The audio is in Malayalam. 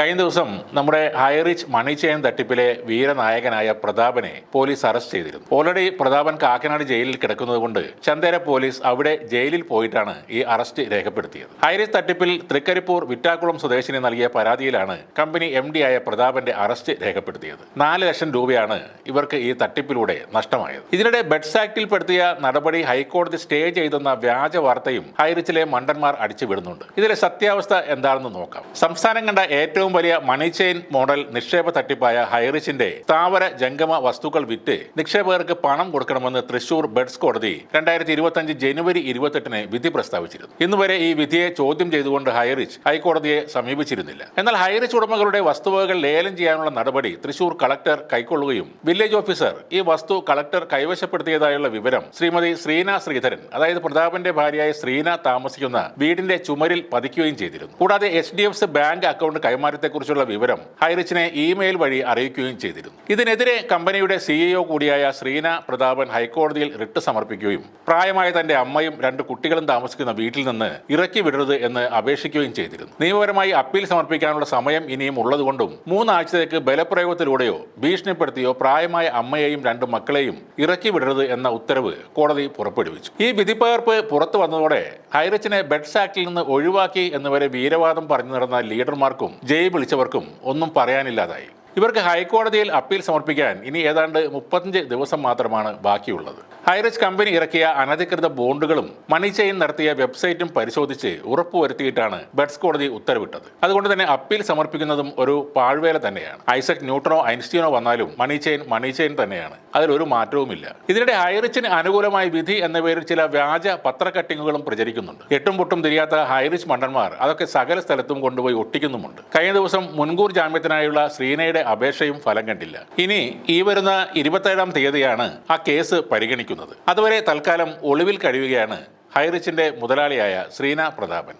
കഴിഞ്ഞ ദിവസം നമ്മുടെ ഹൈറിച്ച് മണി ചെയിൻ തട്ടിപ്പിലെ വീരനായകനായ പ്രതാപനെ പോലീസ് അറസ്റ്റ് ചെയ്തിരുന്നു. ഓൾറെഡി പ്രതാപൻ കാക്കനാട് ജയിലിൽ കിടക്കുന്നതുകൊണ്ട് ചന്ദേര പോലീസ് അവിടെ ജയിലിൽ പോയിട്ടാണ് ഈ അറസ്റ്റ് രേഖപ്പെടുത്തിയത്. ഹൈറിച്ച് തട്ടിപ്പിൽ തൃക്കരിപ്പൂർ വിറ്റാക്കുളം സ്വദേശിനി നൽകിയ പരാതിയിലാണ് കമ്പനി എം ആയ പ്രതാപന്റെ അറസ്റ്റ് രേഖപ്പെടുത്തിയത്. നാല് ലക്ഷം രൂപയാണ് ഇവർക്ക് ഈ തട്ടിപ്പിലൂടെ നഷ്ടമായത്. ഇതിനിടെ ബെഡ്സ് ആക്ടിൽ പെടുത്തിയ നടപടി ഹൈക്കോടതി സ്റ്റേ ചെയ്തെന്ന വ്യാജ വാർത്തയും ഹൈറിച്ചിലെ മണ്ടന്മാർ അടിച്ചു വിടുന്നുണ്ട് ഇതിലെ സത്യാവസ്ഥ എന്താണെന്ന് നോക്കാം. സംസ്ഥാനം കണ്ട ഏറ്റവും വലിയ മണി ചെയിൻ മോഡൽ നിക്ഷേപ തട്ടിപ്പായ ഹൈറിച്ചിന്റെ സ്ഥാവര ജംഗമ വസ്തുക്കൾ വിറ്റ് നിക്ഷേപകർക്ക് പണം കൊടുക്കണമെന്ന് തൃശൂർ ബെഡ്സ് കോടതി രണ്ടായിരത്തി ഇരുപത്തി ജനുവരി ഇരുപത്തെട്ടിന് വിധി പ്രസ്താവിച്ചിരുന്നു. ഇന്നുവരെ ഈ വിധിയെ ചോദ്യം ചെയ്തുകൊണ്ട് ഹൈറിച്ച് ഹൈക്കോടതിയെ സമീപിച്ചിരുന്നില്ല. എന്നാൽ ഹൈറിച്ച് ഉടമകളുടെ വസ്തുവകകൾ ലേലം ചെയ്യാനുള്ള നടപടി തൃശൂർ കളക്ടർ കൈക്കൊള്ളുകയും വില്ലേജ് ഓഫീസർ ഈ വസ്തു കളക്ടർ കൈവശപ്പെടുത്തിയതായുള്ള വിവരം ശ്രീമതി ശ്രീന ശ്രീധരൻ അതായത് പ്രതാപന്റെ ഭാര്യയായ ശ്രീന താമസിക്കുന്ന വീടിന്റെ ചുമരിൽ പതിക്കുകയും ചെയ്തിരുന്നു. കൂടാതെ എച്ച് ബാങ്ക് അക്കൗണ്ട് കൈമാറ്റത്തെക്കുറിച്ചുള്ള വിവരം ഹൈറിച്ചിനെ ഇമെയിൽ വഴി അറിയിക്കുകയും ചെയ്തിരുന്നു. ഇതിനെതിരെ കമ്പനിയുടെ സിഇഒ കൂടിയായ ശ്രീന പ്രതാപൻ ഹൈക്കോടതിയിൽ റിട്ട് സമർപ്പിക്കുകയും പ്രായമായ തന്റെ അമ്മയും രണ്ട് കുട്ടികളും താമസിക്കുന്ന വീട്ടിൽ നിന്ന് ഇറക്കി വിടരുത് എന്ന് അപേക്ഷിക്കുകയും ചെയ്തിരുന്നു. നിയമപരമായി അപ്പീൽ സമർപ്പിക്കാനുള്ള സമയം ഇനിയും ഉള്ളതുകൊണ്ടും മൂന്നാഴ്ചത്തേക്ക് ബലപ്രയോഗത്തിലൂടെയോ ഭീഷണിപ്പെടുത്തിയോ പ്രായമായ അമ്മയെയും രണ്ട് മക്കളെയും ഇറക്കി വിടരുത് എന്ന ഉത്തരവ് കോടതി പുറപ്പെടുവിച്ചു. ഈ വിധിപ്പകർപ്പ് പുറത്തു വന്നതോടെ ഹൈറിച്ചിനെ ബെഡ്സ് ആക്ടിൽ നിന്ന് ഒഴിവാക്കി എന്നുവരെ വീരവാദം പറഞ്ഞു നടന്ന ലീഡർമാർക്കും ജയ് വിളിച്ചവർക്കും ഒന്നും പറയാനില്ലാതായി. ഇവർക്ക് ഹൈക്കോടതിയിൽ അപ്പീൽ സമർപ്പിക്കാൻ ഇനി ഏതാണ്ട് മുപ്പത്തഞ്ച് ദിവസം മാത്രമാണ് ബാക്കിയുള്ളത്. ഹൈറിച്ച് കമ്പനി ഇറക്കിയ അനധികൃത ബോണ്ടുകളും മണി ചെയിൻ നടത്തിയ വെബ്സൈറ്റും പരിശോധിച്ച് ഉറപ്പുവരുത്തിയിട്ടാണ് ബെഡ്സ് കോടതി ഉത്തരവിട്ടത്. അതുകൊണ്ട് തന്നെ അപ്പീൽ സമർപ്പിക്കുന്നതും ഒരു പാഴ്വേല തന്നെയാണ്. ഐസക് ന്യൂട്ടനോ ഐൻസ്റ്റീനോ വന്നാലും മണി ചെയിൻ മണി ചെയിൻ തന്നെയാണ്. അതിലൊരു മാറ്റവുമില്ല. ഇതിനിടെ ഹൈറിച്ചിന് അനുകൂലമായ വിധി എന്ന പേരിൽ ചില വ്യാജ പത്രക്കട്ടിങ്ങുകളും പ്രചരിക്കുന്നുണ്ട്. എട്ടും പൊട്ടും തിരിയാത്ത ഹൈറിച്ച് മണ്ടന്മാർ അതൊക്കെ സകല സ്ഥലത്തും കൊണ്ടുപോയി ഒട്ടിക്കുന്നുമുണ്ട്. കഴിഞ്ഞ ദിവസം മുൻകൂർ ജാമ്യത്തിനായുള്ള ശ്രീനയുടെ അപേക്ഷയും ഫലം കണ്ടില്ല. ഇനി ഈ വരുന്ന ഇരുപത്തേഴാം തീയതിയാണ് ആ കേസ് പരിഗണിക്കുന്നത്. അതുവരെ തൽക്കാലം ഒളിവിൽ കഴിയുകയാണ് ഹൈറിച്ചിന്റെ മുതലാളിയായ ശ്രീന പ്രതാപൻ.